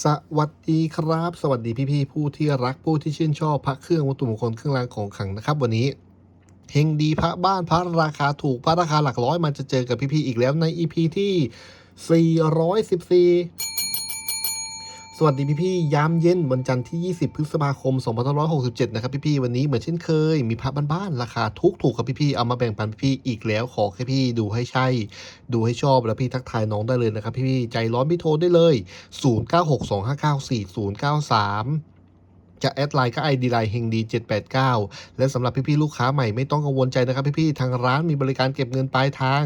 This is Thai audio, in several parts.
สวัสดีครับ สวัสดีพี่ๆผู้ที่รักผู้ที่ชื่นชอบพระเครื่องวัตถุมงคลเครื่องรางของขลังนะครับ วันนี้เฮงดีพระบ้านพระราคาถูกพระราคาหลักร้อยมันจะเจอกับพี่ๆอีกแล้วใน EP ที่ 414ส วัสดีพี่ๆยามเย็นวันจันทร์ที่ 20 พฤษภาคม 2567 นะครับพี่ๆวันนี้เหมือนเช่นเคย มีพระบ้านๆราคาทุกถูกครับพี่ๆเอามาแบ่งปันพี่ๆอีกแล้วขอแค่พี่ดูให้ใช่ ดูให้ชอบแล้วพี่ทักทายน้องได้เลยนะครับพี่ๆใจร้อนพี่โทรได้เลย 0962594093จะแอดไลน์ก็ ID ไลน์เฮงดี 789 และสำหรับพี่ๆลูกค้าใหม่ไม่ต้องกังวลใจนะครับพี่ๆทางร้านมีบริการเก็บเงินปลายทาง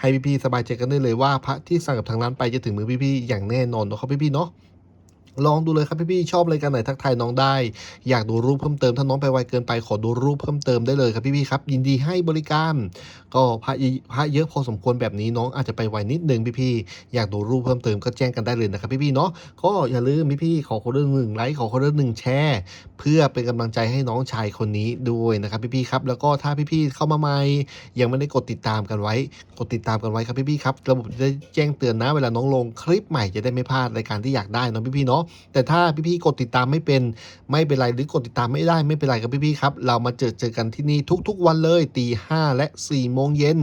ให้พี่ๆสบายใจกันได้เลยว่าพระที่สั่งกับทางร้านไปจะถึงมือพี่ๆอย่างแน่นอนนะครับพี่ๆเนาะ ลองดูเลยครับพี่ๆชอบรายการไหนทักทายน้องได้ อยากดูรูปเพิ่มเติมถ้าน้องไปไวเกินไปขอดูรูปเพิ่มเติมได้เลยครับพี่ๆครับ ยินดีให้บริการ ก็พระเยพระเยอะพอสมควรแบบนี้น้องอาจจะไปไวนิดนึงพี่ๆอยากดูรูปเพิ่มเติมก็แจ้งกันได้เลยนะครับพี่ๆเนาะก็อย่าลืมพี่ๆขอคนละหนึ่งไลค์ขอคนละหนึ่งแชร์เพื่อเป็นกำลังใจให้น้องชายคนนี้ด้วยนะครับพี่ๆครับแล้วก็ถ้าพี่ๆเข้ามาใหม่ยังไม่ได้กดติดตามกันไว้ กดติดตามกันไว้ครับพี่ๆครับระบบจะแจ้งเตือนนะเวลาน้องลงคลิปใหม่จะได้ไม่พลาดรายการที่อยากได้เนาะพี่ๆเนาะแต่ถ้าพี่ๆกดติดตามไม่เป็นไม่เป็นไรหรือกดติดตามไม่ได้ไม่เป็นไรครับพี่ๆครับ เรามาเจอเจอกันที่นี่ทุกๆวันเลยตีห้าและ4ี่โมงเย็น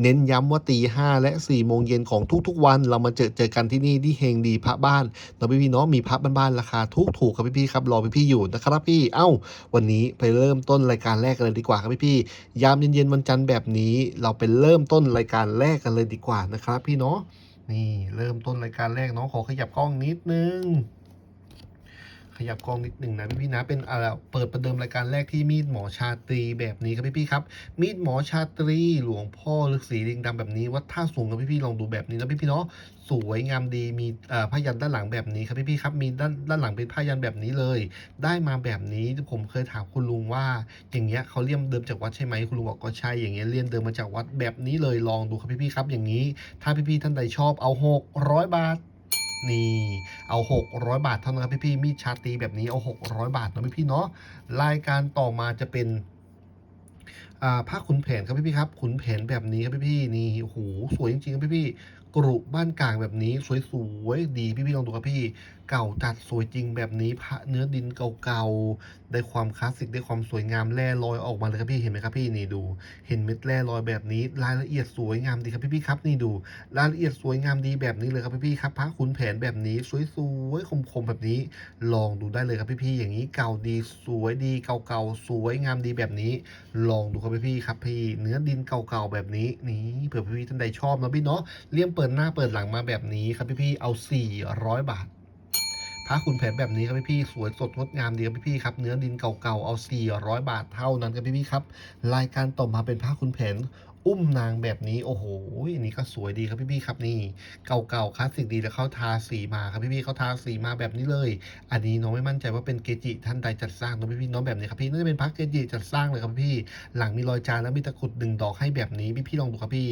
เน้นย้ำว่าตีห้าและ4ี่โมงเย็นของทุกๆวัน เรามาเจอเจอกันที่นี่ที่เฮงดีพระบ้านเนาะพี่ๆเนาะมีพระบ้านๆราคาทุกถูกๆครับพี่ๆครับรอพี่ๆอยู่นะครับพี่เอ้า วันนี้ไปเริ่มต้นรายการแรกกันเลยดีกว่าครับพี่ๆยามเย็นๆวันจันทร์แบบนี้ เราไปเริ่มต้นรายการแรกกันเลยดีกว่านะครับ พี่เนาะนี่เริ่มต้นรายการแรกเนาะขอขยับกล้องนิดนึง ขยับกองนิดหนึ่งนะพี่พี่นะเป็นอ่าเปิดประเดิมรายการแรกที่มีดหมอชาตรีแบบนี้ครับพี่พี่ครับ มีดหมอชาตรีหลวงพ่อฤาษีลิงดำแบบนี้วัดท่าสูงครับพี่พี่ลองดูแบบนี้นะพี่พี่เนาะสวยงามดีมีผ้ายันด้านหลังแบบนี้ครับพี่พี่ครับมีด้านด้านหลังเป็นผ้ายันแบบนี้เลย ได้มาแบบนี้ผมเคยถามคุณลุงว่า อย่างเงี้ยเขาเลี่ยมเดิมจากวัดใช่ไหมคุณลุงบอกก็ใช่อย่างเงี้ยเลี่ยมเดิมมาจากวัดแบบนี้เลยลองดูครับพี่พี่ครับ อย่างนี้ ถ้าพี่พี่ท่านใดชอบเอา600บาท นี่ เอา 600 บาทเท่านั้นครับพี่ๆมีชาตีแบบนี้เอา 600 บาทเนาะพี่ๆเนาะรายการต่อมาจะเป็นอ่าผ้าขุนแผนครับพี่พี่ครับขุนแผนแบบนี้ครับพี่ๆนี่โอ้โหสวยจริงๆครับพี่พี่กรุบ้านกลางแบบนี้สวยๆดีพี่พี่ลองดูครับพี่ เก่าจัดสวยจริงแบบนี้พระเนื้อดินเก่าๆได้ความคลาสสิกได้ความสวยงามแร่ลอยออกมาเลยครับพี่เห็นไหมครับพี่นี่ดูเห็นเม็ดแร่ลอยแบบนี้ รายละเอียดสวยงามดีครับพี่ๆครับนี่ดู รายละเอียดสวยงามดีแบบนี้เลยครับพี่ๆครับพระขุนแผนแบบนี้สวยๆคมๆแบบนี้ ลองดูได้เลยครับพี่ๆอย่างนี้เก่าดีสวยดีเก่าๆสวยงามดีแบบนี้ ลองดูครับพี่ๆครับพี่เนื้อดินเก่าๆแบบนี้นี่เผื่อพี่ๆท่านใดชอบนะพี่เนาะเลี่ยมเปิดหน้าเปิดหลังมาแบบนี้ครับพี่ๆเอา 400 บาท ผ้าขุนแผนแบบนี้ครับพี่ๆสวยสดงดงามดีครับพี่ๆครับเนื้อดินเก่าๆเอา 400 บาทเท่านั้นครับพี่ๆครับรายการต่อมาเป็นผ้าขุนแผน อุ้มนางแบบนี้โอ้โหอันนี้ก็สวยดีครับพี่ๆครับนี่ เก่าๆคลาสสิกดีแล้วเขาทาสีมาครับพี่ๆเขาทาสีมาแบบนี้เลย อันนี้น้องไม่มั่นใจว่าเป็นเกจิท่านใดจัดสร้างน้องพี่ๆน้องแบบนี้ครับพี่น่าจะเป็นพระเกจิจัดสร้างเลยครับพี่หลังมีรอยจานแล้วมีตะกุดดึงดอกให้แบบนี้พี่ๆลองดูครับพี่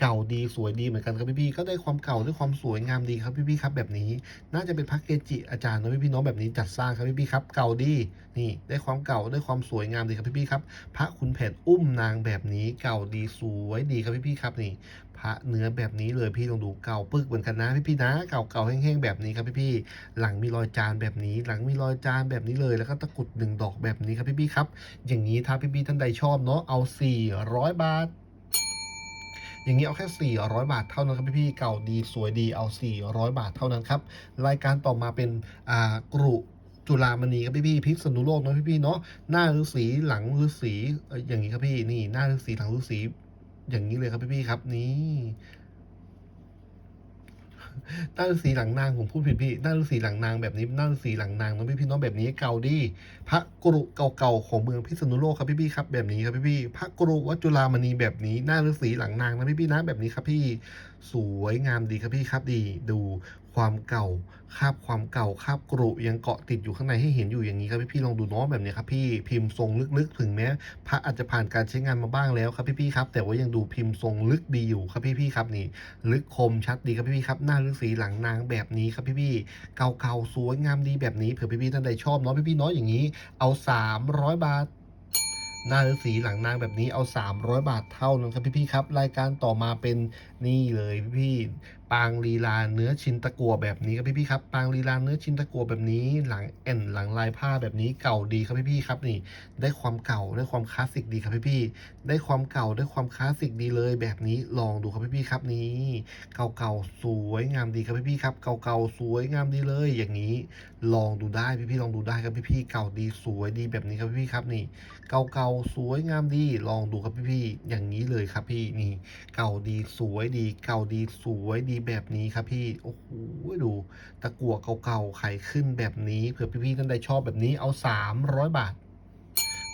เก่าดีสวยดีเหมือนกันครับพี่ๆก็ได้ความเก่าด้วยความสวยงามดีครับพี่ๆครับแบบนี้ น่าจะเป็นพระเกจิอาจารย์น้องพี่ๆน้องแบบนี้จัดสร้างครับพี่ๆครับเก่าดีนี่ได้ความเก่าด้วยความสวยงามดีครับพี่ๆครับพระขุนแผนอุ้มนางแบบนี้เก่าดีสวยวยดีครับพี่ๆครับนี่พระเนื้อแบบนี้เลยพี่ลองดูเก่าปึกเหมือนกันนะพี่ๆนะเก่าๆแห้งๆแบบนี้ครับพี่ๆหลังมีรอยจานแบบนี้ หลังมีรอยจานแบบนี้เลย แล้วก็ตะกรุดหนึ่งดอกแบบนี้ครับพี่ๆครับ อย่างนี้ถ้าพี่ๆท่านใดชอบเนาะเอา 400 บาทอย่างนี้เอาแค่ 400 บาทเท่านั้นครับพี่ๆเก่าดีสวยดีเอา 400 บาทเท่านั้นครับ รายการต่อมาเป็นอ่ากรุจุฬามณีครับพี่ๆพิษณุโลกเนาะพี่ๆเนาะหน้าฤาษีหลังฤาษีเอ่ออย่างนี้ครับพี่นี่หน้าฤาษีหลังฤาษี อย่างนี้เลยครับพี่ๆครับ นี่หน้านสีหลังนางผมพูดผิดพี่หน้านสีหลังนางแบบนี้หน้านสีหลังนางนะพี่พี่ๆน้องแบบนี้เก่าดีพระกรุเก่าๆของเมืองพิษณุโลกครับพี่พี่ๆครับแบบนี้ครับพี่พี่ๆพระกรุวัจุลามณีแบบนี้หน้าฤาษีหลังนางนะพี่พี่ๆนะแบบนี้ครับพี่สวยงามดีครับพี่ครับดี ดู ความเก่าคาบความเก่าคาบกรุยังเกาะติดอยู่ข้างในให้เห็นอยู่อย่างนี้ครับพี่พี่ลองดูเน้องแบบนี้ครับพี่พิมพ์ทรงลึกๆ ถึงแม้พระอาจจะผ่านการใช้งานมาบ้างแล้วครับพี่ๆครับ แต่ว่ายังดูพิมพ์ทรงลึกดีอยู่ครับพี่ๆครับนี่ ลึกคมชัดดีครับพี่ๆครับหน้าฤาษีหลังนางแบบนี้ครับพี่ๆเก่าๆสวยงามดีแบบนี้เผื่อพี่ๆท่านใดชอบเนาะพี่ๆเนาะอย่างนี้ เอา 300 บาทหน้าฤาษีหลังนางแบบนี้เอา 300 บาทเท่านั้นครับพี่ๆครับ รายการต่อมาเป็นนี่เลยพี่ๆ ปางลีลาเนื้อชินตะกัวแบบนี้ครับพี่ๆครับปางลีลาเนื้อชินตะกัวแบบนี้หลังแอนหลังลายผ้าแบบนี้เก่าดีครับพี่ๆครับนี่ ได้ความเก่าได้ความคลาสสิกดีครับพี่ๆได้ความเก่าได้ความคลาสสิกดีเลยแบบนี้ลองดูครับพี่ๆครับนี่เก่าๆสวยงามดีครับพี่ๆครับ เก่าๆสวยงามดีเลย อย่างนี้ ลองดูได้พี่ๆลองดูได้ครับพี่ๆเก่าดีสวยดีแบบนี้ครับพี่ๆครับนี่ เก่าๆสวยงามดี ลองดูครับพี่ๆอย่างนี้เลยครับพี่นี่ เก่าดีสวยดี เก่าดีสวยดีแบบนี้ครับพี่ โอ้โหดู ตะกั่วเก่าๆไขขึ้นแบบนี้เผื่อพี่ๆท่านใดชอบแบบนี้เอา 300 บาท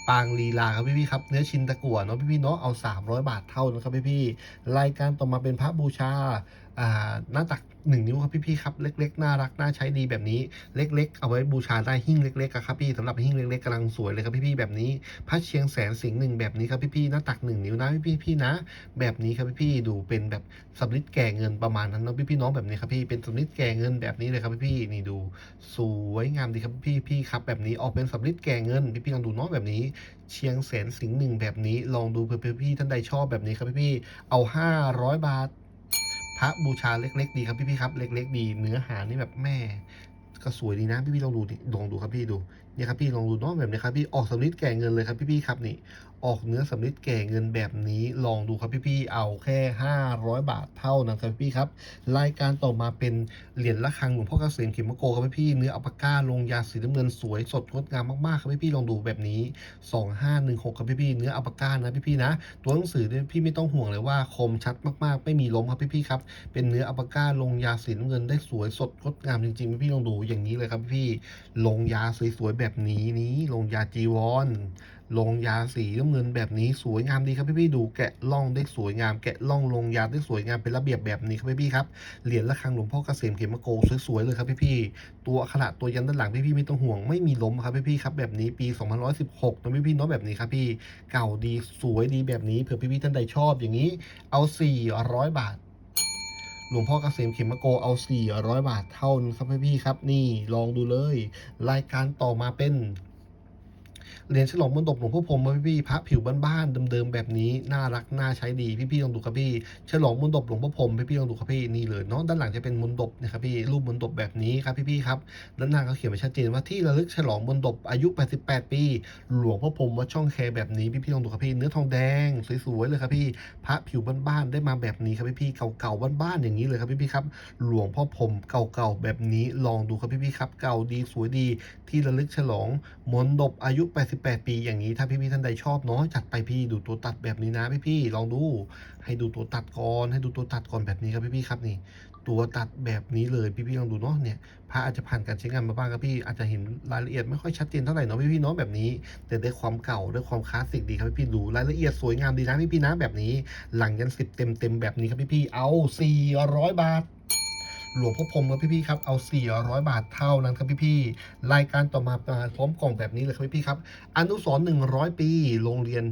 ปางลีลาครับพี่ๆครับ เนื้อชิ้นตะกั่วเนาะพี่ๆเนาะเอา 300 บาทเท่านั้นครับพี่ๆรายการต่อมาเป็นพระบูชา หน้าตักหนึ่งนิ้วครับพี่ๆครับเล็ก ๆ น่ารักน่าใช้ดีแบบนี้เล็ก ๆ เอาไว้บูชาได้หิ้งเล็กๆอะครับพี่สำหรับหิ้งเล็กๆกำลังสวยเลยครับพี่ๆแบบนี้พระเชียงแสนสิงห์หนึ่งแบบนี้ครับพี่ๆหน้าตักหนึ่งนิ้วนะพี่ๆนะ แบบนี้ครับพี่ๆดูเป็นแบบสำลิดแก่เงินประมาณนั้นเนาะพี่ๆน้องแบบนี้ครับพี่เป็นสำลิดแก่เงินแบบนี้เลยครับพี่ๆนี่ดู สวยงามดีครับพี่พี่ครับแบบนี้ออกเป็นสำลิดแก่เงินพี่พี่ลองดูเนาะแบบนี้ เชียงแสนสิงห์หนึ่งแบบนี้ลองดูเพื่อพี่ๆท่านใดชอบแบบนี้ครับพี่พี่เอา 500 บาท พระบูชาเล็ก ๆ ดีครับพี่ๆครับ เล็ก ๆ ดี เนื้อหานี่แบบแม่ก็สวยดีนะพี่ๆลองดูลองดูครับพี่ดูเนี่ยครับพี่ลองดูเนาะแบบนี้ครับพี่ออกสำลิดแก่เงินเลยครับพี่ๆครับนี่ ออกเนื้อสำลิดแก่เงินแบบนี้ลองดูครับพี่ๆเอาแค่ 500 บาทเท่านั้นครับพี่ๆครับรายการต่อมาเป็นเหรียญระฆังหลวงพ่อเกษมเขมโกครับพี่ๆเนื้ออัปปาก้าลงยาสีน้ำเงินสวยสดงดงามมากๆครับพี่ๆลองดูแบบนี้ 2516ครับพี่ๆเนื้ออัปปาก้านะพี่ๆนะ ตัวหนังสือเนี่ยพี่ไม่ต้องห่วงเลยว่าคมชัดมากๆ ไม่มีล้มครับพี่ๆครับเป็นเนื้ออัปปาก้าลงยาสีน้ำเงินได้สวยสดงดงามจริงๆพี่ๆลองดูอย่างนี้เลยครับพี่ๆลงยาสวยๆแบบนี้นี้ลงยาจีวร ลงยาสีน้ำเงินแบบนี้สวยงามดีครับพี่ๆดูแกะล่องได้สวยงามแกะล่องลงยาได้สวยงามเป็นระเบียบแบบนี้ครับพี่ๆครับเหรียญระฆังหลวงพ่อเกษมเขมโกสวยๆเลยครับพี่ๆตัวขนาดตัวยันด้านหลังพี่ๆไม่ต้องห่วงไม่มีล้มครับพี่ๆครับแบบนี้ปี2516นะพี่ๆเนาะแบบนี้ครับพี่เก่าดีสวยดีแบบนี้เผื่อพี่ๆท่านใดชอบอย่างนี้เอา 400 บาทหลวงพ่อเกษมเขมโกเอา 400 บาทเท่านั้นครับพี่ๆครับ นี่ลองดูเลย รายการต่อมาเป็น เหรียญฉลองมนตบหลวงพ่อพรมครับพี่พระผิวบ้านๆเดิมๆแบบนี้น่ารักน่าใช้ดีพี่ๆลองดูครับพี่ฉลองมนตบหลวงพ่อพรมพี่ๆลองดูครับพี่นี่เลยเนาะด้านหลังจะเป็นมนตบนะครับพี่รูปมนตบแบบนี้ครับพี่ๆครับด้านหน้าเขาเขียนไว้ชัดเจนว่าที่ระลึกฉลองมนตบอายุ 88 ปี หลวงพ่อพรมวัดช่องแคแบบนี้พี่ๆลองดูครับพี่เนื้อทองแดงสวยๆเลยครับพี่พระผิวบ้านๆได้มาแบบนี้ครับพี่ๆเก่าๆบ้านๆอย่างนี้เลยครับพี่ๆครับหลวงพ่อพรมเก่าๆแบบนี้ลองดูครับพี่ๆครับเก่าดีสวยดีที่ระลึกฉลองมนดบอายุ 88ปีอย่างนี้ถ้าพี่ๆท่านใดชอบเนาะจัดไปพี่ดูตัวตัดแบบนี้นะพี่ๆลองดูให้ดูตัวตัดก่อนให้ดูตัวตัดก่อนแบบนี้ครับพี่ๆครับนี่ ตัวตัดแบบนี้เลยพี่ๆลองดูเนาะเนี่ยพระอาจจะผ่านการใช้งานมาบ้างครับพี่อาจจะเห็นรายละเอียดไม่ค่อยชัดเจนเท่าไหร่เนาะพี่ๆเนาะแบบนี้ แต่ได้ความเก่าได้ความคลาสสิกดีครับพี่ๆดูรายละเอียดสวยงามดีนะพี่ๆนะแบบนี้ หลังยันสิบเต็มๆแบบนี้ครับพี่ๆเอา400 บาท หลวงพ่อพรมครับพี่ๆครับเอา 400 บาทเท่านั้นครับพี่ๆรายการต่อมาพร้อมกล่องแบบนี้เลยครับพี่ๆครับอนุสรณ์100 ปี โรงเรียน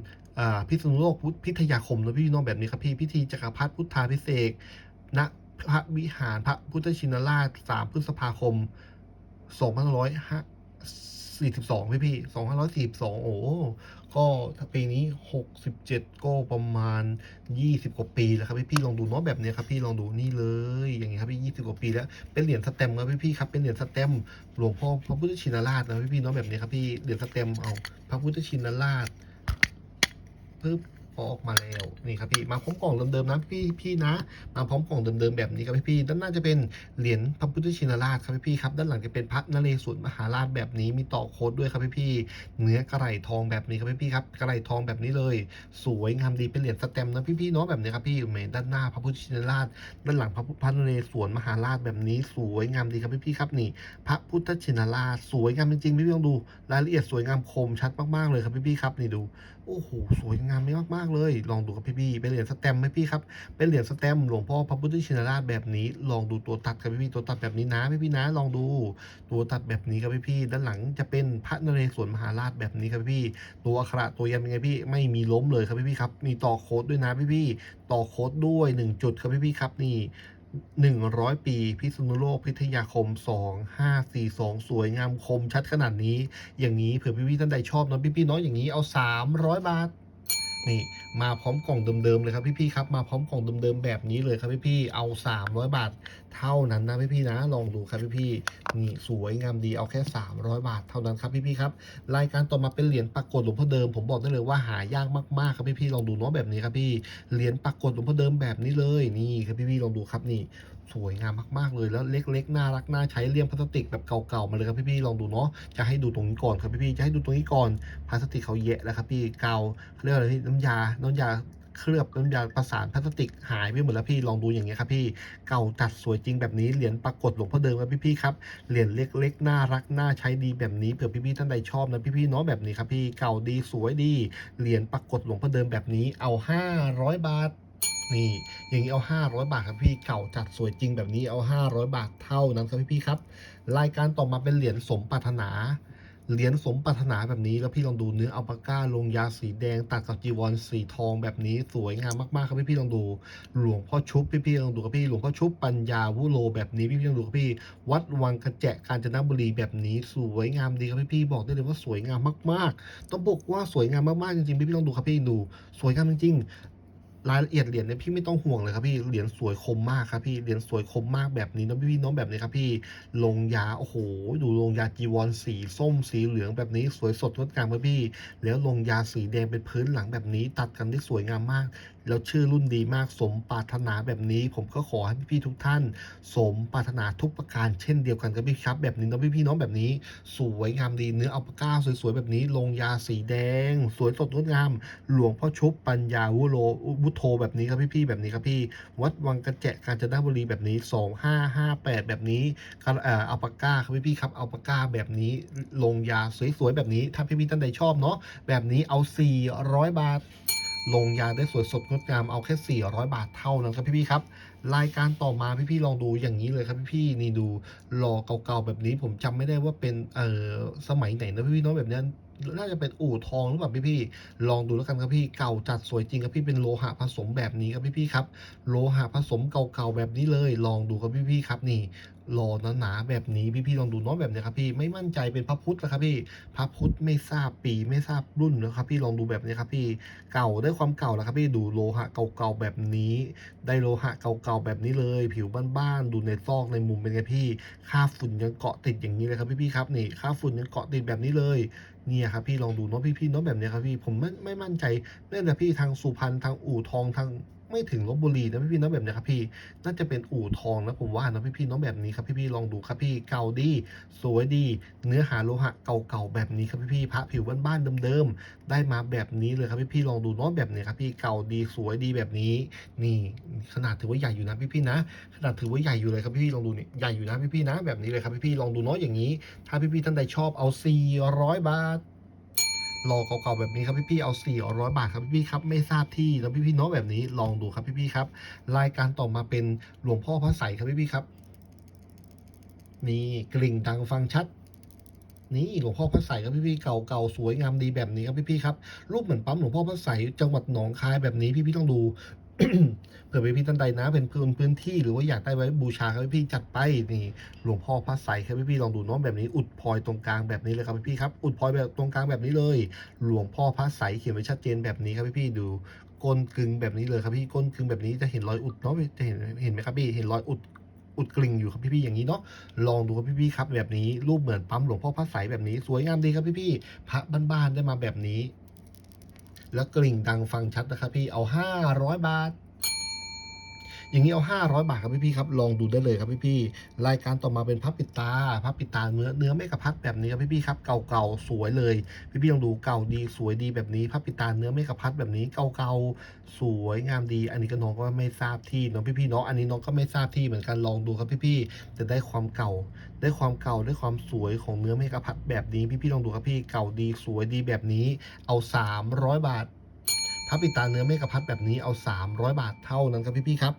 พิษณุโลกพุทธพิทยาคมนะพี่น้องแบบนี้ครับพี่พิธีจักรพรรดิพุทธาพิเศษณพระวิหารพระพุทธชินราช 3 พฤษภาคม 2542 พี่พี่ 2542 โอ้ ก็ถ้าปีนี้ 67 ก็ประมาณ 20 กว่าปีแล้วครับพี่พี่ลองดูเนาะแบบเนี้ยครับพี่ลองดูนี่เลย อย่างเงี้ยครับพี่20 กว่าปีแล้วเป็นเหรียญสแตมครับพี่พี่ครับเป็นเหรียญสแตมหลวงพ่อพระพุทธชินราชนะพี่พี่เนาะแบบนี้ครับพี่เหรียญสแตมเอาพระพุทธชินราชปึ๊บ ออกมาแล้วนี่ครับพี่มาพร้อมกล่องเดิมๆนะพี่พี่นะ มาพร้อมกล่องเดิมๆแบบนี้ครับพี่ด้านหน้าจะเป็นเหรียญพระพุทธชินราชครับพี่ครับด้านหลังจะเป็นพระนเรศวรมหาราชแบบนี้มีต่อโค้ดด้วยครับพี่เนื้อกระไหลทองแบบนี้ครับพี่ครับกระไหลทองแบบนี้เลย สวยงามดีเป็นเหรียญสแตมป์นะพี่พี่เนาะแบบนี้ครับพี่เมนด้านหน้าพระพุทธชินราช ด้านหลังพระพุทธนเรศวรมหาราชแบบนี้สวยงามดีครับพี่พี่ครับนี่ พระพุทธชินราช สวยงามจริงๆพี่พี่ลองดูรายละเอียดสวยงามคมชัดมากๆเลยครับพี่พี่ครับนี่ดู โอ้โหสวยงามมากๆเลย ลองดูครับพี่พี่เป็นเหรียญสแตมไหมพี่ครับเป็นเหรียญสแตมหลวงพ่อพระพุทธชินราชแบบนี้ ลองดูตัวตัดครับพี่พี่ตัวตัดแบบนี้นะพี่พี่นะ ลองดูตัวตัดแบบนี้ครับพี่พี่ด้านหลังจะเป็นพระนเรศวรมหาราชแบบนี้ครับพี่พี่ตัวอักขระตัวยันเป็นไงพี่ไม่มีล้มเลยครับพี่พี่ครับมีต่อโค้ดด้วยนะพี่พี่ต่อโค้ดด้วยหนึ่งจุดครับพี่พี่ครับนี่ 100 ปี พิษณุโลกพิทยาคม 2542 สวยงามคมชัดขนาดนี้ อย่างนี้เผื่อพี่ๆท่านใดชอบนะพี่ๆเนาะอย่างนี้เอา 300 บาท นี่มาพร้อมกล่องเดิมๆเลยครับพี่ๆครับมาพร้อมกล่องเดิมๆแบบนี้เลยครับพี่ๆเอา 300 บาทเท่านั้นนะพี่ๆนะ ลองดูครับพี่ๆนี่สวยงามดีเอาแค่ 300 บาทเท่านั้นครับพี่ๆครับรายการต่อมาเป็นเหรียญปรากฏหลวงพ่อเดิมผมบอกได้เลยว่าหายากมากๆครับพี่ๆลองดูเนาะแบบนี้ครับพี่เหรียญปรากฏหลวงพ่อเดิมแบบนี้เลยนี่ครับพี่ๆลองดูครับนี่ สวยงามมากๆเลยแล้วเล็กๆน่ารักน่าใช้เลี่ยมพลาสติกแบบเก่าๆมาเลยครับพี่ๆลองดูเนาะจะให้ดูตรงนี้ก่อนครับพี่ๆจะให้ดูตรงนี้ก่อนพลาสติกเขาแยะแล้วครับพี่เกาเขาเรียกอะไรพี่น้ำยาน้ำยาเคลือบน้ำยาประสานพลาสติกหายไปหมดแล้วพี่ลองดูอย่างเงี้ยครับพี่เก่าจัดสวยจริงแบบนี้เหรียญปรากฏหลวงพ่อเดิมครับพี่ๆครับเหรียญเล็กๆน่ารักน่าใช้ดีแบบนี้เผื่อพี่ๆท่านใดชอบนะพี่ๆเนาะแบบนี้ครับพี่เก่าดีสวยดีเหรียญปรากฏหลวงพ่อเดิมแบบนี้เอา 500 บาท นี่อย่างนี้เอา 500 บาทครับพี่เก่าจัดสวยจริงแบบนี้เอา 500 บาทเท่านั้นครับพี่พี่ครับ รายการต่อมาเป็นเหรียญสมปรารถนาเหรียญสมปรารถนาแบบนี้แล้วพี่ลองดูเนื้ออัลปาก้าลงยาสีแดงตัดกับจีวรสีทองแบบนี้สวยงามมากๆครับพี่พี่ลองดู หลวงพ่อชุบพี่พี่ลองดูครับพี่หลวงพ่อชุบปัญญาวุโรแบบนี้พี่พี่ลองดูครับพี่ วัดวังกระแจกาญจนบุรีแบบนี้สวยงามดีครับพี่พี่บอกได้เลยว่าสวยงามมากๆ ต้องบอกว่าสวยงามมากๆจริงๆพี่พี่ลองดูครับพี่ดู สวยงามจริง รายละเอียดเหรียญเนี่ยพี่ไม่ต้องห่วงเลยครับพี่เหรียญสวยคมมากครับพี่เหรียญสวยคมมากแบบนี้นะพี่พี่น้องแบบนี้ครับพี่ลงยาโอ้โหดูลงยาจีวรสีส้มสีเหลืองแบบนี้สวยสดงดงามครับพี่ แล้วลงยาสีแดงเป็นพื้นหลังแบบนี้ตัดกันได้สวยงามมาก แล้วชื่อรุ่นดีมากสมปรารถนาแบบนี้ ผมก็ขอให้พี่ๆทุกท่าน สมปรารถนาทุกประการเช่นเดียวกันครับพี่ครับแบบนี้นะพี่พี่ๆน้องแบบนี้ สวยงามดีเนื้ออัลปาก้าสวยๆแบบนี้ ลงยาสีแดง สวยสดงดงาม หลวงพ่อชุบปัญญาวุโรวุโทแบบนี้ครับพี่ๆแบบนี้ครับพี่ วัดวังกระแจกาญจนบุรีแบบนี้ 2558 แบบนี้อัลปาก้าครับพี่ๆครับอัลปาก้าแบบนี้ลงยาสวยๆแบบนี้ ถ้าพี่ๆท่านใดชอบเนาะแบบนี้เอา 400 บาท ลงยาได้สวยสดงดงามเอาแค่ 400 บาทเท่านั้นครับพี่ๆครับ รายการต่อมาพี่ๆลองดูอย่างนี้เลยครับพี่ๆนี่ดูรอเก่าๆแบบนี้ผมจำไม่ได้ว่าเป็นเออสมัยไหนนะพี่ๆเนาะแบบนี้น่าจะเป็นอู่ทองหรือเปล่าพี่ๆลองดูแล้วกันครับพี่เก่าจัดสวยจริงครับพี่เป็นโลหะผสมแบบนี้ครับพี่ๆครับ โลหะผสมเก่าๆแบบนี้เลย ลองดูครับพี่ๆครับนี่ รอหนาๆแบบนี้พี่ๆลองดูเนาะแบบนี้ครับพี่ไม่มั่นใจเป็นพระพุทธนะครับพี่พระพุทธไม่ทราบปีไม่ทราบรุ่นนะครับพี่ลองดูแบบนี้ครับพี่เก่าได้ความเก่าแล้วครับพี่ดูโลหะเก่าๆแบบนี้ ได้โลหะเก่าๆแบบนี้เลย ผิวบ้านๆดูในซอกในมุมเป็นไงพี่ค่าฝุ่นยังเกาะติดอย่างนี้เลยครับพี่ๆครับนี่ค่าฝุ่นยังเกาะติดแบบนี้เลยเนี่ยครับพี่ลองดูเนาะพี่ๆเนาะแบบนี้ครับพี่ผมไม่ไม่มั่นใจเนั่นแหละพี่ทางสุพรรณทางอู่ทองทาง ไม่ถึงลบบุรีนะพี่ๆเนาะแบบนี้ครับพี่ น่าจะเป็นอู่ทองนะผมว่านะพี่ๆเนาะแบบนี้ครับพี่ๆลองดูครับพี่เก่าดี สวยดี เนื้อหาโลหะเก่าๆแบบนี้ครับพี่ๆพระผิวบ้านๆเดิมๆได้มาแบบนี้เลยครับพี่ๆลองดูเนาะแบบนี้ครับพี่เก่าดีสวยดีแบบนี้ นี่ขนาดถือว่าใหญ่อยู่นะพี่ๆนะ ขนาดถือว่าใหญ่อยู่เลยครับพี่ๆลองดูนี่ใหญ่อยู่นะพี่ๆนะ แบบนี้เลยครับพี่ๆลองดูเนาะอย่างนี้ ถ้าพี่ๆท่านใดชอบเอา400บาท รอเก่าๆแบบนี้ครับพี่ๆเอา400บาทครับพี่ๆครับไม่ทราบที่แล้วพี่ๆเนาะแบบนี้ลองดูครับพี่ๆครับ รายการต่อมาเป็นหลวงพ่อพระใสครับพี่ๆครับ นี่กลิ่งดังฟังชัดนี่หลวงพ่อพระใสครับพี่ๆเก่าๆสวยงามดีแบบนี้ครับพี่ๆครับรูปเหมือนปั๊มหลวงพ่อพระใสจังหวัดหนองคายแบบนี้พี่ๆต้องดู เผื่อพี่ๆท่านใดนะ เป็นพื้นพื้นที่หรือว่าอยากได้ไว้บูชาครับพี่ๆจัดไปนี่หลวงพ่อพระใสครับพี่ๆลองดูเนาะแบบนี้อุดพลอยตรงกลางแบบนี้เลยครับพี่ๆครับอุดพลอยแบบตรงกลางแบบนี้เลย หลวงพ่อพระใสเขียนไว้ชัดเจนแบบนี้ครับพี่ๆดูก้นกึงแบบนี้เลยครับพี่ก้นกึงแบบนี้จะเห็นรอยอุดเนาะจะเห็นเห็นไหมครับพี่เห็นรอยอุดอุดกลิ่งอยู่ครับพี่ๆอย่างนี้เนาะลองดูครับพี่ๆครับแบบนี้รูปเหมือนปั๊มหลวงพ่อพระใสแบบนี้สวยงามดีครับพี่ๆพระบ้านๆได้มาแบบนี้ แล้วกลิ่งดังฟังชัดนะครับพี่เอา 500 บาท อย่างนี้เอา 500 บาทครับพี่ๆครับลองดูได้เลยครับพี่ๆรายการต่อมาเป็นพับปิดตาพับปิดตาเนื้อเนื้อไม่กระพัดแบบนี้ครับพี่ๆครับเก่าๆสวยเลย พี่ๆลองดูเก่าดีสวยดีแบบนี้พับปิดตาเนื้อไม่กระพัดแบบนี้เก่าๆสวยงามดี อันนี้ก็น้องก็ไม่ทราบที่น้องพี่ๆเนาะอันนี้น้องก็ไม่ทราบที่เหมือนกันลองดูครับพี่ๆจะได้ความเก่า ได้ความเก่าได้ความสวยของเนื้อไม่กระพัดแบบนี้พี่ๆลองดูครับพี่เก่าดีสวยดีแบบนี้เอา 300 บาท พระปิตาเนื้อเมฆพัดแบบนี้เอา 300 บาทเท่านั้นครับพี่ๆครับ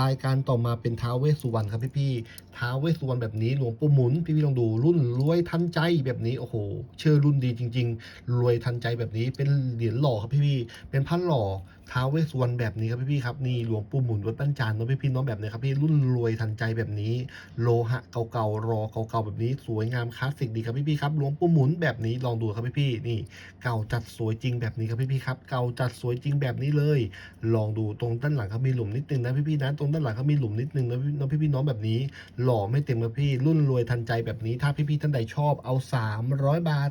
รายการต่อมาเป็นท้าวเวสสุวรรณครับพี่ๆท้าวเวสสุวรรณแบบนี้หลวงปู่หมุนพี่ๆลองดูรุ่นรวยทันใจแบบนี้โอ้โหเชื่อรุ่นดีจริง ๆ รวยทันใจแบบนี้เป็นเหรียญหล่อครับพี่ๆเป็นพันหล่อ ท้าเวสวรรณแบบนี้ครับพี่ๆครับนี่หลวงปู่หมุนวัดบ้นจานเนาะพี่ๆเนาะแบบนี้ครับพี่รุ่นรวยทันใจแบบนี้ โลหะเก่าๆรอเก่าๆแบบนี้สวยงามคลาสสิกดีครับพี่ๆครับหลวงปู่หมุนแบบนี้ลองดูครับพี่ๆนี่ เก่าจัดสวยจริงแบบนี้ครับพี่ๆครับเก่าจัดสวยจริงแบบนี้เลย ลองดูตรงด้านหลังเขามีหลุมนิดนึงนะพี่ๆนะตรงด้านหลังเขามีหลุมนิดนึงนะน้องพี่ๆน้องแบบนี้ หล่อไม่เต็มครับพี่รุ่นรวยทันใจแบบนี้ ถ้าพี่ๆท่านใดชอบเอา 300 บาท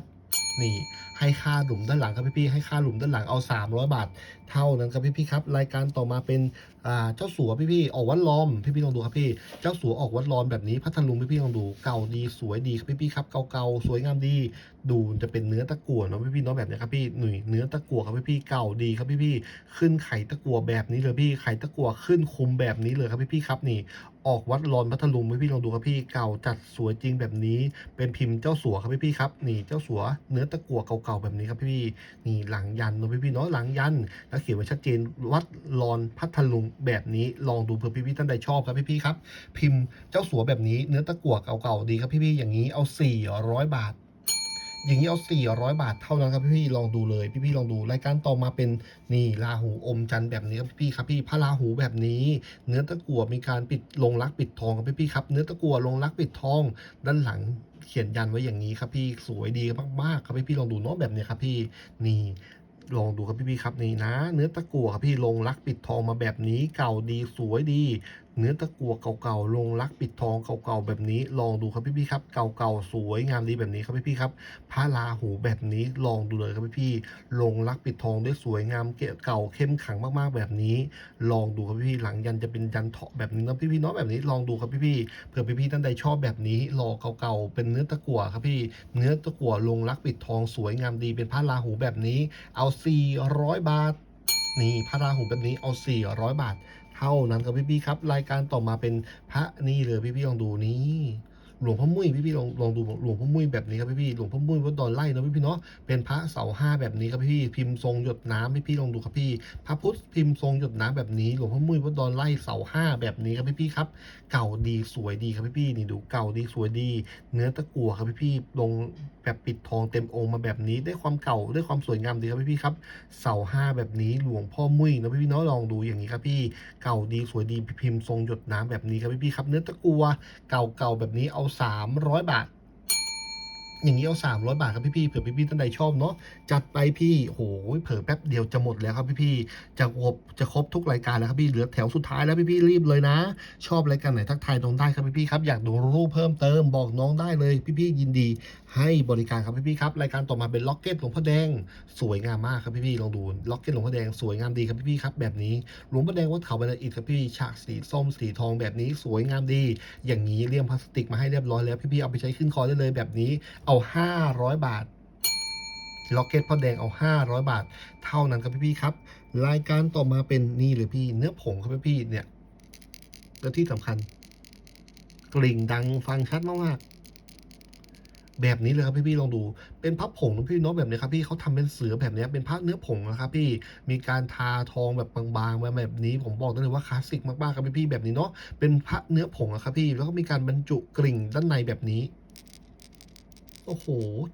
นี่ให้ค่าหลุมด้านหลังครับพี่ๆให้ค่าหลุมด้านหลังเอา 300 บาท เท่านั้นครับพี่ๆครับ รายการต่อมาเป็นเจ้าสัวพี่ๆออกวัดล้อมพี่ๆลองดูครับพี่ เจ้าสัวออกวัดล้อมแบบนี้พัทลุงพี่ๆลองดูเก่าดีสวยดีครับพี่ๆครับเก่าๆสวยงามดี ดูจะเป็นเนื้อตะกั่วเนาะพี่ๆเนาะแบบนี้ครับพี่หนุ่ยเนื้อตะกั่วครับพี่ๆเก่าดีครับพี่ๆขึ้นไข่ตะกั่วแบบนี้เลยพี่ไข่ตะกั่วขึ้นคุมแบบนี้เลยครับพี่ๆครับนี่ออกวัดรอนพัทลุงพี่ๆลองดูครับพี่เก่าจัดสวยจริงแบบนี้ เป็นพิมพ์เจ้าสัวครับพี่ๆครับนี่เจ้าสัวเนื้อื้อตะกั่วเก่าๆแบบนี้ครับพี่ๆนี่หลังยันเนาะพี่ๆเนาะหลังยันแล้วเขียนไว้ชัดเจนวัดรอนพัทลุงแบบนี้ลองดูเผื่อพี่ๆท่านใดชอบครับพี่ๆครับ พิมพ์เจ้าสัวแบบนี้เนื้อตะกั่วเก่าๆดีครับพี่ๆอย่างนี้เอา 400 บาท อย่างนี้เอา 400 บาทเท่านั้นครับพี่ๆลองดูเลย พี่ๆลองดูรายการต่อมาเป็นนี่ลาหูอมจันทร์แบบนี้ครับพี่ๆครับพี่พระราหูแบบนี้ เนื้อตะกั่วมีการปิดลงรักปิดทองครับพี่ๆครับเนื้อตะกั่วลงรักปิดทอง ด้านหลังเขียนยันไว้อย่างนี้ครับพี่สวยดีมากๆครับพี่ๆลองดูเนาะแบบนี้ครับพี่นี่ลองดูครับพี่ๆครับนี่นะ เนื้อตะกั่วครับพี่ลงรักปิดทองมาแบบนี้เก่าดีสวยดี เนื้อตะกั่วเก่าๆ ลงรักปิดทองเก่าๆ แบบนี้ ลองดูครับพี่ๆครับ เก่าๆ สวยงามดีแบบนี้ครับพี่ๆครับพระราหูแบบนี้ลองดูเลยครับพี่ๆลงรักปิดทองได้สวยงามเก่าเข้มขังมากๆ แบบนี้ ลองดูครับพี่ๆหลังยันจะเป็นยันเถาะแบบนี้นะพี่ๆเนาะแบบนี้ลองดูครับพี่ๆเผื่อพี่ๆท่านใดชอบแบบนี้รอเก่าๆ เป็นเนื้อตะกั่วครับพี่ เนื้อตะกั่วลงรักปิดทองสวยงามดีเป็นพระราหูแบบนี้ เอา 400 บาท นี่พระราหูแบบนี้เอา 400 บาท เท่านั้นครับพี่ๆครับ รายการต่อมาเป็นพระนี่เลยพี่ๆลองดูนี้ หลวงพ่อมุ้ยพี่ๆลองลองดูหลวงพ่อมุ้ยแบบนี้ครับพี่ๆหลวงพ่อมุ้ยวัดดอนไล่เนะพี่ๆเนาะเป็นพระเสาห้าแบบนี้ครับพี่ๆพิมพ์ทรงหยดน้ำพี่ๆลองดูครับพี่พระพุทธพิมพ์ทรงหยดน้ำแบบนี้หลวงพ่อมุ้ยวัดดอนไล่เสาห้าแบบนี้ครับพี่ๆครับ เก่าดีสวยดีครับพี่ๆนี่ดูเก่าดีสวยดี เนื้อตะกั่วครับพี่ๆลงแบบปิดทองเต็มองค์มาแบบนี้ได้ความเก่าได้ความสวยงามดีครับพี่ๆครับเสาห้าแบบนี้หลวงพ่อมุ้ยนะพี่ๆเนาะลองดูอย่างนี้ครับพี่ เก่าดีสวยดีพิมพ์ทรงหยดน้ำแบบนี้ครับพี่ๆครับ เนื้อตะกั่วเก่าๆแบบนี้เอา300 บาท อย่างนี้เอา300บาทครับพี่ๆเผื่อพี่ๆท่านใดชอบเนาะจัดไปพี่โอ้โหเผลอแป๊บเดียวจะหมดแล้วครับพี่ๆจะครบจะครบทุกรายการแล้วครับพี่เหลือแถวสุดท้ายแล้วพี่ๆรีบเลยนะ ชอบรายการไหนทักทายน้องได้ครับพี่ๆครับอยากดูรูปเพิ่มเติมบอกน้องได้เลยพี่ๆยินดี ให้บริการครับพี่ๆครับรายการต่อมาเป็นล็อกเก็ตหลวงพ่อแดง สวยงามมากครับพี่ๆลองดูล็อกเก็ตหลวงพ่อแดงสวยงามดีครับพี่ๆครับแบบนี้หลวงพ่อแดงวัดเขาบรรอิฐครับพี่ฉากสีส้มสีทองแบบนี้สวยงามดี อย่างนี้เลี่ยมพลาสติกมาให้เรียบร้อยแล้วพี่ๆเอาไปใช้ขึ้นคอได้เลยแบบนี้เเอา 500 บาทล็อกเก็ตพ่อแดงเอา 500 บาท เท่านั้นครับพี่ๆครับ รายการต่อมาเป็นนี่เลยพี่ เนื้อผงครับพี่ๆเนี่ยแล้วที่สำคัญ กลิ่งดังฟังชัดมากๆ แบบนี้เลยครับพี่ๆลองดู เป็นพับผงนะพี่เนาะแบบนี้ครับพี่เขาทำเป็นเสือแบบนี้เป็นพับเนื้อผงนะครับพี่มีการทาทองแบบบางๆมาแบบนี้ ผมบอกได้เลยว่าคลาสสิกมากๆครับพี่ๆแบบนี้เนาะเป็นพับเนื้อผงอะครับพี่แล้วก็มีการบรรจุกลิ่งด้านในแบบนี้ โอ้โห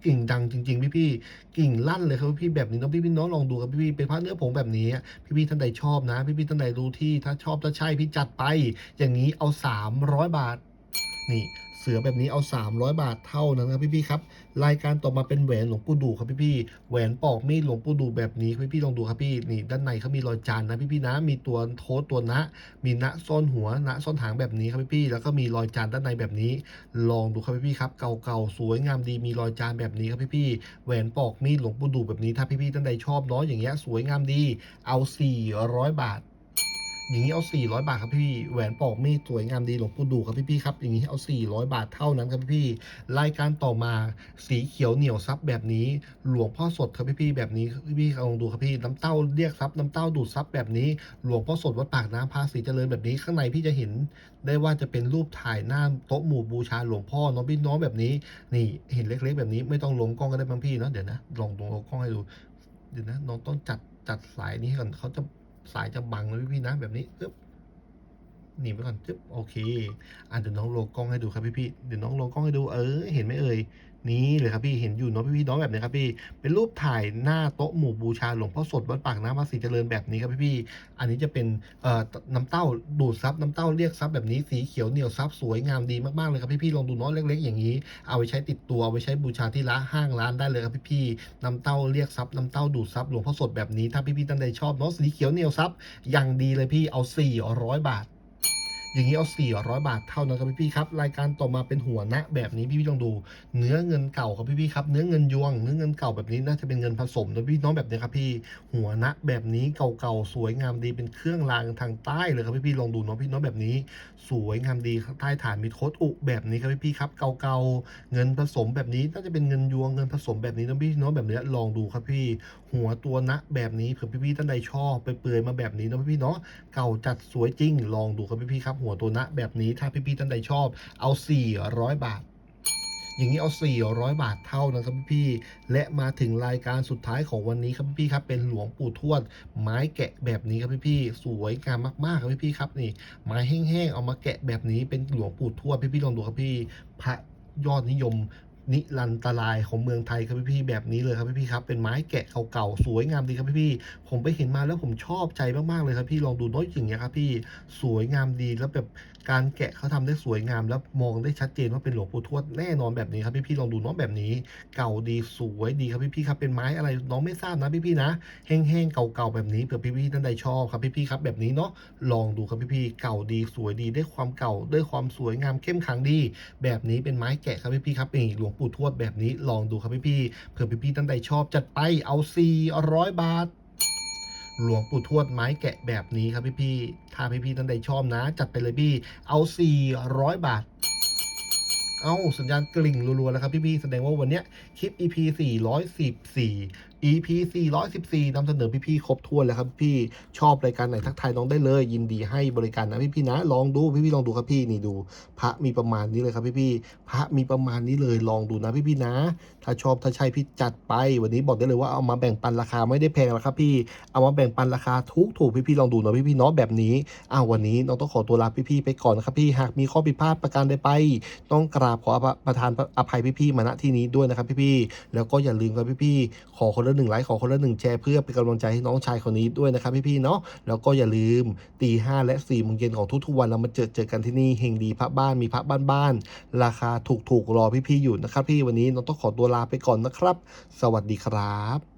กิ่งดังจริง ๆ พี่พี่กิ่งลั่นเลยครับพี่แบบนี้น้องพี่พี่น้องลองดูครับพี่พี่เป็นพระเนื้อผงแบบนี้ พี่พี่ท่านใดชอบนะ พี่พี่ท่านใดรู้ที่ถ้าชอบถ้าใช่พี่จัดไป อย่างนี้เอา 300 บาทนี่ สือแบบนี้เอา 300 บาทเท่านั้นครับพี่ๆครับ รายการต่อมาเป็นแหวนหลวงปู่ดูครับพี่ๆแหวนปอกมีดหลวงปู่ดูแบบนี้พี่พี่ๆลองดูครับพี่นี่ด้านในเขามีรอยจานนะพี่ๆนะ มีตัวโทสตัวนะ มีณซ่อนหัวณซ่อนหางแบบนี้ครับพี่ๆแล้วก็มีรอยจานด้านในแบบนี้ ลองดูครับพี่ๆครับเก่าๆสวยงามดีมีรอยจานแบบนี้ครับพี่ๆแหวนปอกมีดหลวงปู่ดูแบบนี้ถ้าพี่ๆท่านใดชอบเนาะอย่างเงี้ยสวยงามดีเอา 400 บาท อย่างนี้เอา 400 บาทครับพี่แหวนปอกมีดสวยงามดีหลวงปู่ดูครับพี่ๆครับอย่างนี้เอา 400 บาทเท่านั้นครับพี่รายการต่อมาสีเขียวเหนียวซับแบบนี้ หลวงพ่อสดครับพี่ๆแบบนี้พี่ๆลองดูครับพี่น้ำเต้าเรียกซับน้ำเต้าดูดซับแบบนี้ หลวงพ่อสดวัดปากน้ำพาสีเจริญแบบนี้ข้างในพี่จะเห็นได้ว่าจะเป็นรูปถ่ายหน้าโต๊ะหมู่บูชาหลวงพ่อน้องพี่น้องแบบนี้ นี่เห็นเล็ก ๆ แบบนี้ไม่ต้องลงกล้องก็ได้บางพี่เนาะเดี๋ยวนะลองลงกล้องให้ดูเดี๋ยวนะน้องต้องจัดจัดสายนี้ให้ก่อนเขาจะ สายจะบังเลยพี่ๆนะแบบนี้ปึ๊บหนีไปก่อนปึ๊บโอเคอะเดี๋ยวน้องลงกล้องให้ดูครับพี่ๆเดี๋ยวน้องลงกล้องให้ดูเออเห็นไหมเอ่ย นี่เลยครับพี่เห็นอยู่เนาะพี่ๆน้องแบบนี้ครับพี่เป็นรูปถ่ายหน้าโต๊ะหมู่บูชาหลวงพ่อสดวัดปากน้ำภาษีเจริญแบบนี้ครับพี่ๆอันนี้จะเป็นเอ่อน้ำเต้าดูดซับน้ำเต้าเรียกซับแบบนี้สีเขียวเหนียวซับสวยงามดีมากๆเลยครับพี่ๆลองดูเนาะเล็ก ๆ อย่างนี้ เอาไปใช้ติดตัวเอาไปใช้บูชาที่ร้านห้างร้านได้เลยครับพี่ๆน้ำเต้าเรียกซับน้ำเต้าดูดซับหลวงพ่อสดแบบนี้ถ้าพี่ๆท่านใดชอบเนาะสีเขียวเหนียวซับอย่างดีเลยพี่เอา 400 บาท อย่างนี้เอา 400 บาทเท่านั้นครับพี่ๆครับ รายการต่อมาเป็นหัวนะแบบนี้พี่ๆลองดู เนื้อเงินเก่าครับพี่ๆครับ เนื้อเงินยวง เนื้อเงินเก่าแบบนี้น่าจะเป็นเงินผสมนะพี่น้องแบบนี้ครับพี่ หัวนะแบบนี้เก่าๆสวยงามดีเป็นเครื่องรางทางใต้เลยครับพี่ๆลองดูเนาะพี่น้องแบบนี้ สวยงามดีใต้ฐานมีโคดอุแบบนี้ครับพี่ๆครับ เก่าๆเงินผสมแบบนี้น่าจะเป็นเงินยวงเงินผสมแบบนี้นะพี่น้องแบบนี้ลองดูครับพี่ หัวตัวนะแบบนี้เผื่อพี่ๆท่านใดชอบไปเปลือยมาแบบนี้นะพี่ๆเนาะเก่าจัดสวยจริงลองดูครับพี่ๆครับหัวตัวนะแบบนี้ถ้าพี่ๆท่านใดชอบเอา 400 บาทอย่างนี้เอา 400 บาทเท่านั้นครับพี่ๆและมาถึงรายการสุดท้ายของวันนี้ครับพี่ครับ เป็นหลวงปู่ทวด ไม้แกะแบบนี้ครับพี่ๆสวยงามมากๆครับพี่ๆครับนี่ ไม้แห้งๆ เอามาแกะแบบนี้เป็นหลวงปู่ทวดพี่ๆลองดูครับพี่พระยอดนิยม นิรันตรายของเมืองไทยครับพี่ๆแบบนี้เลยครับพี่ๆครับเป็นไม้แกะเก่าๆสวยงามดีครับพี่ๆผมไปเห็นมาแล้วผมชอบใจมากๆเลยครับพี่ลองดูน้อยอย่างเงี้ยครับพี่สวยงามดีแล้วแบบ การแกะเขาทำได้สวยงาม แล้วมองได้ชัดเจนว่าเป็นหลวงปู่ทวดแน่นอนแบบนี้ครับพี่ๆลองดูน้องแบบนี้ เก่าดีสวยดีครับพี่ๆครับเป็นไม้อะไรน้องไม่ทราบนะพี่ๆนะแห้งๆเก่าๆแบบนี้เผื่อพี่ๆท่านใดชอบครับพี่ๆครับแบบนี้เนาะลองดูครับพี่ๆเก่าดีสวยดีได้ความเก่าด้วยความสวยงามเข้มขังดี แบบนี้เป็นไม้แกะครับพี่ๆครับนี่หลวงปู่ทวดแบบนี้ลองดูครับพี่ๆเผื่อพี่ๆท่านใดชอบจัดไปเอา400บาท หลวงปู่ทวดไม้แกะแบบนี้ครับพี่พี่ถ้าพี่พี่ท่านใดชอบนะ จัดไปเลยพี่ เอา 400 บาท เอาสัญญาณกลิ่งรัวๆแล้วครับพี่พี่แสดงว่าวันนี้คลิป EP 414 EP 414นำเสนอพี่ๆครบถ้วนแล้วครับพี่ชอบรายการไหนทักทายน้องได้เลย ยินดีให้บริการนะพี่ๆนะ ลองดูพี่ๆลองดูครับพี่นี่ดู พระมีประมาณนี้เลยครับพี่ๆพระมีประมาณนี้เลยลองดูนะพี่ๆนะ ถ้าชอบถ้าใช่พี่จัดไป วันนี้บอกได้เลยว่าเอามาแบ่งปันราคาไม่ได้แพงแล้วครับพี่เอามาแบ่งปันราคาทุกถูกพี่ๆลองดูนะพี่ๆเนาะแบบนี้อ้าววันนี้น้องต้องขอตัวลาพี่ๆไปก่อนนะครับพี่หากมีข้อผิดพลาดประการใดไป ต้องกราบขอประทานอภัยพี่ๆมาณที่นี้ด้วยนะครับพี่ๆแล้วก็อย่าลืมครับพี่ๆขอคนละละหนึ่งไลค์ขอคนละหนึ่งแชร์เพื่อเป็นกำลังใจให้น้องชายคนนี้ด้วยนะครับพี่ๆเนาะแล้วก็อย่าลืมตีห้าและสี่โมงเย็นของทุกๆวันเรามาเจอเจอกันที่นี่เฮงดีพระบ้านมีพระบ้านๆราคาถูกๆรอพี่ๆอยู่นะครับพี่วันนี้น้องต้องขอตัวลาไปก่อนนะครับ สวัสดีครับ